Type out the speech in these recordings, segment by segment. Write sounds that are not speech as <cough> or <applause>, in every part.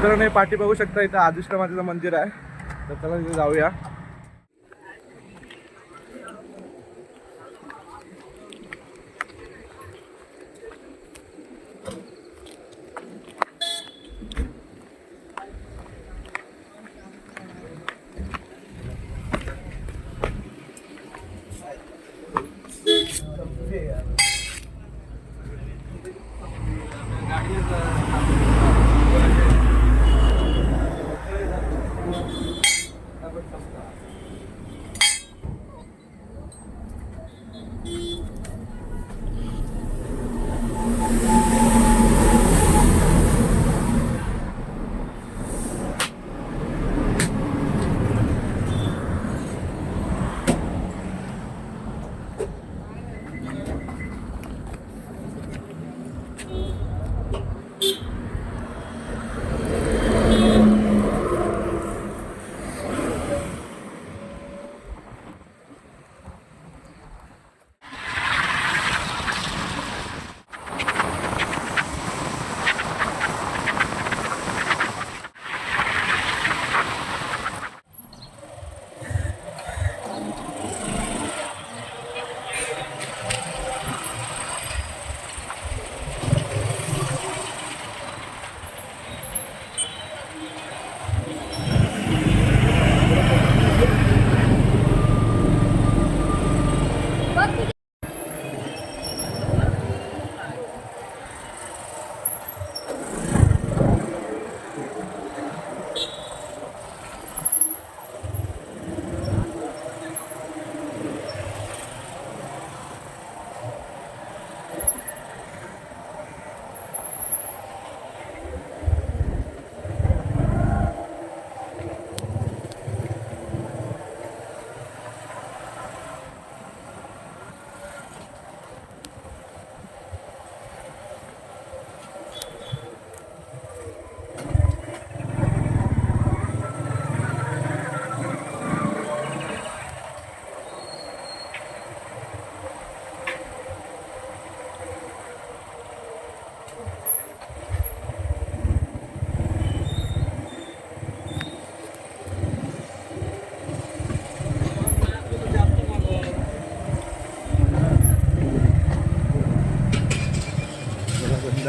मित्रांनो पाठी बघू शकता इथं आदिष्टमातेचं मंदिर आहे. तर चला तिथे जाऊया.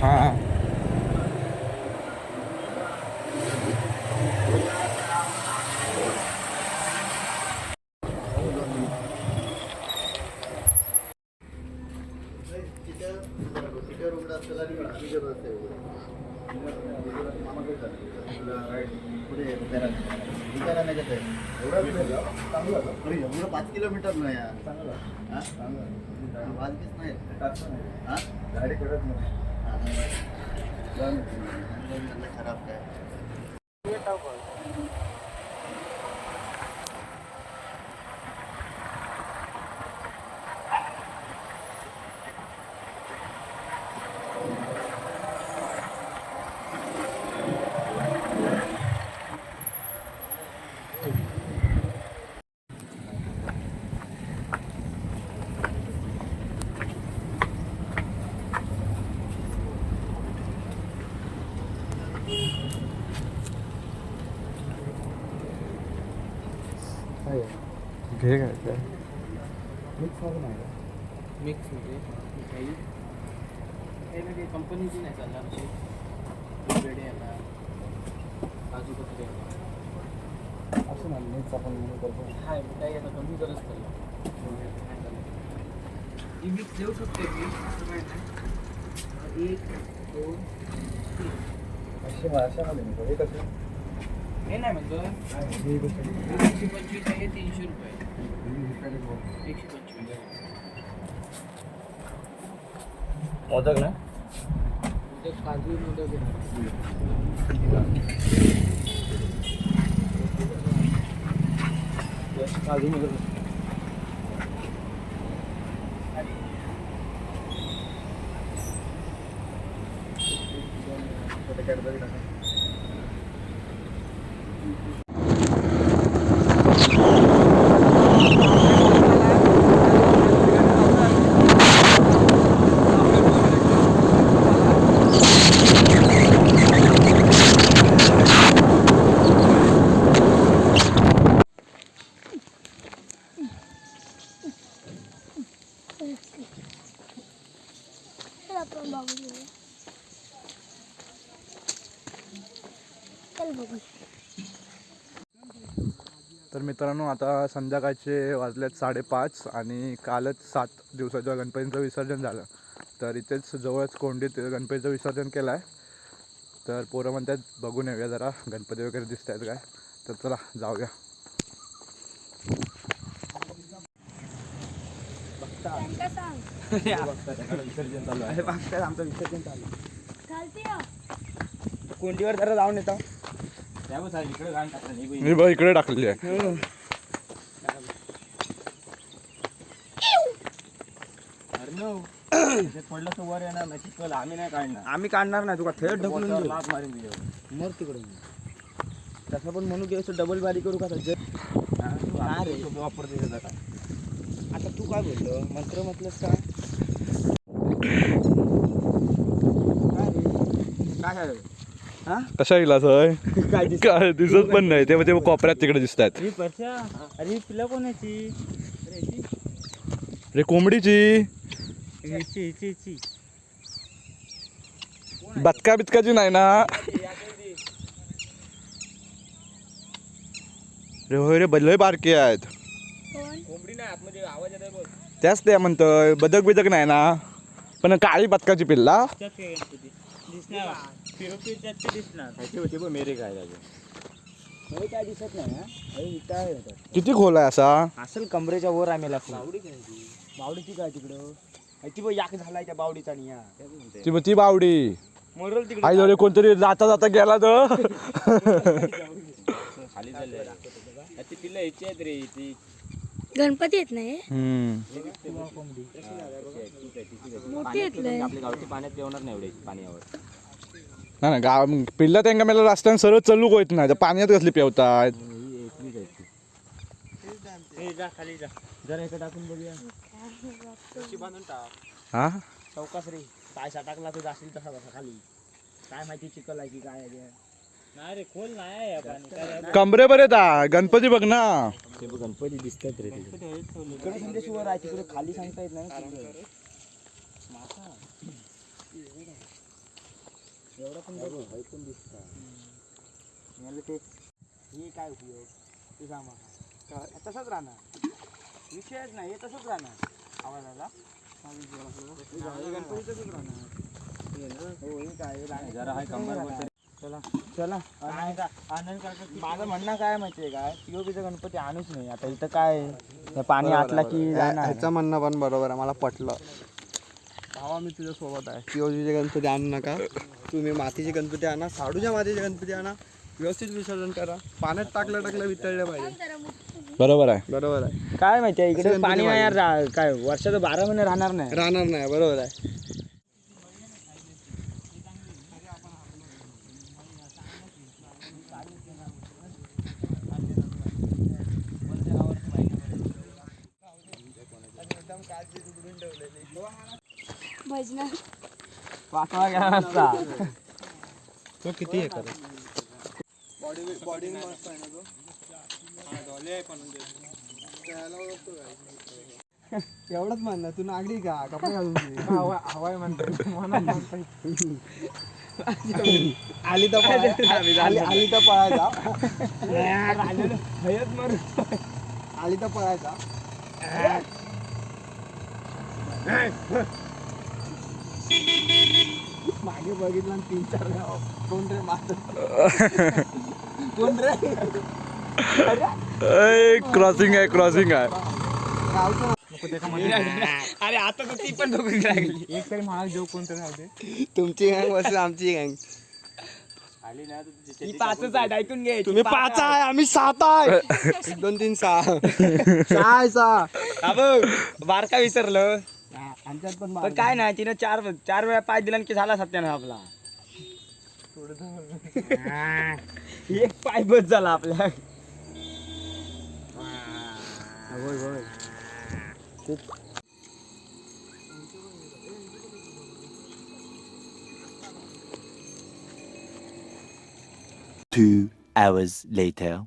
हां एवढं पाच किलोमीटर नाही यार बीस नाही हा? गाडी करत नाही. खराब काय घे काय काय? मिक्स म्हणजे कंपनीची नाही चालणार अशी. वेडे येणार काजू कतरी येणार असं ना मीच आपण करतो. काही आता कमी गरज पडला. ही मिक्स देऊ शकते मी असं काही नाही. एक दोन तीन. असे अशामध्ये नको हे कसं? हे नाही हे एकशे पंचवीस आहे तीनशे रुपये. मोदक ना? ते काजू मोदक काजू मोदक. चल चल बघू. तर मित्रांनो आता संध्याकाळचे वाजलेत साडेपाच आणि कालच सात दिवसाच्या गणपतीचं विसर्जन झालं. तर इथेच जवळच कोंडीत गणपतीचं विसर्जन केलं आहे तर पोरं म्हणतात बघून येऊया जरा गणपती वगैरे दिसत आहेत काय? तर चला जाऊया. विसर्जन चालू बघताय आमचं विसर्जन चालू. कोंडीवर जरा जाऊन येतो. मी बघ इकडे टाकलेली आहे. पडलं तर वर येणार नाही चिखल आम्ही नाही काढणार आम्ही काढणार नाही तुका थेट ढकलून देऊ. लात मारीन तुझ्यावर. मर तिकडे तसं पण म्हणू की डबल बारी करू का त्याच्यात नाही रे. तू वापरते त्याचा काय आता तू काय बोललो मंत्र म्हटलंस का? काय रे? काय झालं? हा कशा येईल असं काय दिसत पण नाही. ते ते कोपऱ्यात तिकडे दिसत आहेत अरे पिला कोणाची? रे कोंबडीची. बदका बितकाची नाही ना. रे होय रे बदलय बारके आहेत. त्याच ते म्हणतोय बदक बिदक नाही ना. पण काळी बदकाची पिल्ला. दिसणार फिरोपीच्या दिसणार. ह्याची होती बघ मेरे काय त्याचे हे काय दिसत नाही हा. किती खोल आहे असा? असेल कमरेच्या वर आम्ही लागतो बावडीची काय तिकडं? ती बघ याक झालाय त्या बावडीचा निया ती ती बावडी. मोरल तिकडे आई जोडे कोणतरी जाता जाता गेला तर खाली झाले. ती पिल्लं ह्याची आहेत रे ती गणपती येत नाही? हम्म. मोठी येतलंय. आपल्या गावठी पाण्यात येणार नाही एवढे पाण्यावर. नाही ना गाव पिल्ला त्यांना मला रस्त्याने सरळ चलू होत नाही. तर पाण्यात कसली पेवतात ही? ती हा चौकास रे पाय टाकला तर जाशील तसा बसा खाली काय माहिती चिकल आहे की काय नाही रे खोल नाही कमरे बरे ता गणपती बघ ना ते बघ गणपती दिसतात रे तिकडे खाली सांगता येत नाही ना तिकडे. एवढं पण बघ, हे पण दिसतं. मला ते हे काय उपयोग? ते सांग. का- तसंच राहणार. विषयच नाही हे तसंच राहणार. आवाजाला हे राहणार हो हे काय. जरा हाय कंबर चला. चला. आनंद माझं म्हणणं काय माहितीये काय पीओपीचा गणपती आणूच नाही. आता इथं काय? पाणी आटला की ह्याचं म्हणणं पण बरोबर आहे. मला पटलं. भावा मी तुझ्या सोबत आहे. पिओजीचे गणपती आणू नका. तुम्ही मातीचे गणपती आणा साडूच्या मातीचे गणपती आणा. व्यवस्थित विसर्जन करा. पाण्यात टाकलं टाकलं वितळले पाहिजे. बरोबर आहे. बरोबर आहे. काय माहितीये इकडे गणपती पाणी नाही. रा- काय वर्षाचं बारा महिने राहणार नाही. राहणार नाही बरोबर आहे. भजन. वाचवा गेला नसता तो? किती हे करा एवढंच म्हणणं तू नागरी का? कपडे घालून हवाय <laughs> आली तर पळाय- आली. आली तर पळायचा आली तर पळायचा <laughs> मागे बघितलं आणि तीन चार गाव. कोण रे <laughs> कोण रे? क्रॉसिंग आहे क्रॉसिंग आहे. <laughs> अरे आता तर ती पण दोघी लागली एक तरी महाग कोणतं राहते तुमची गँग वर्सेस आमची गँग ती पाचच आहे ऐकून घे तुम्ही पाच आहे आम्ही सात आहे. <laughs> दोन तीन सहा. सहा आहे सहा. बारका विसरलं. आमच्यात पण पण काय नाही तिनं चार चार वेळा पाय दिला की झाला सत्यानं आपला. एक पाय बस झाला आपल्या Two hours later.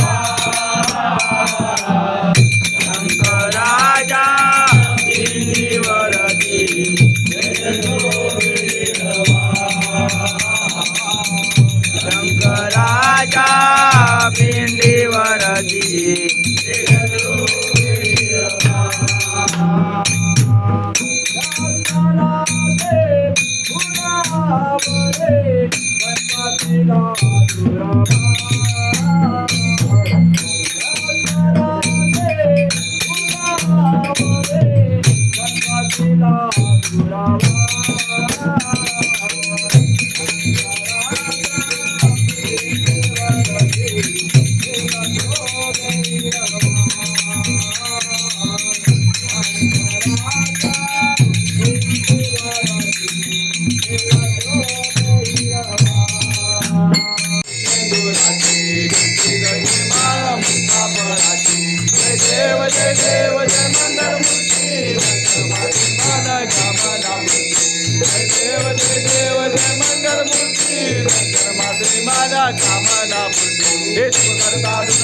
Ramare, Ramare, Ramare, Ramare, Ramare, Ramare,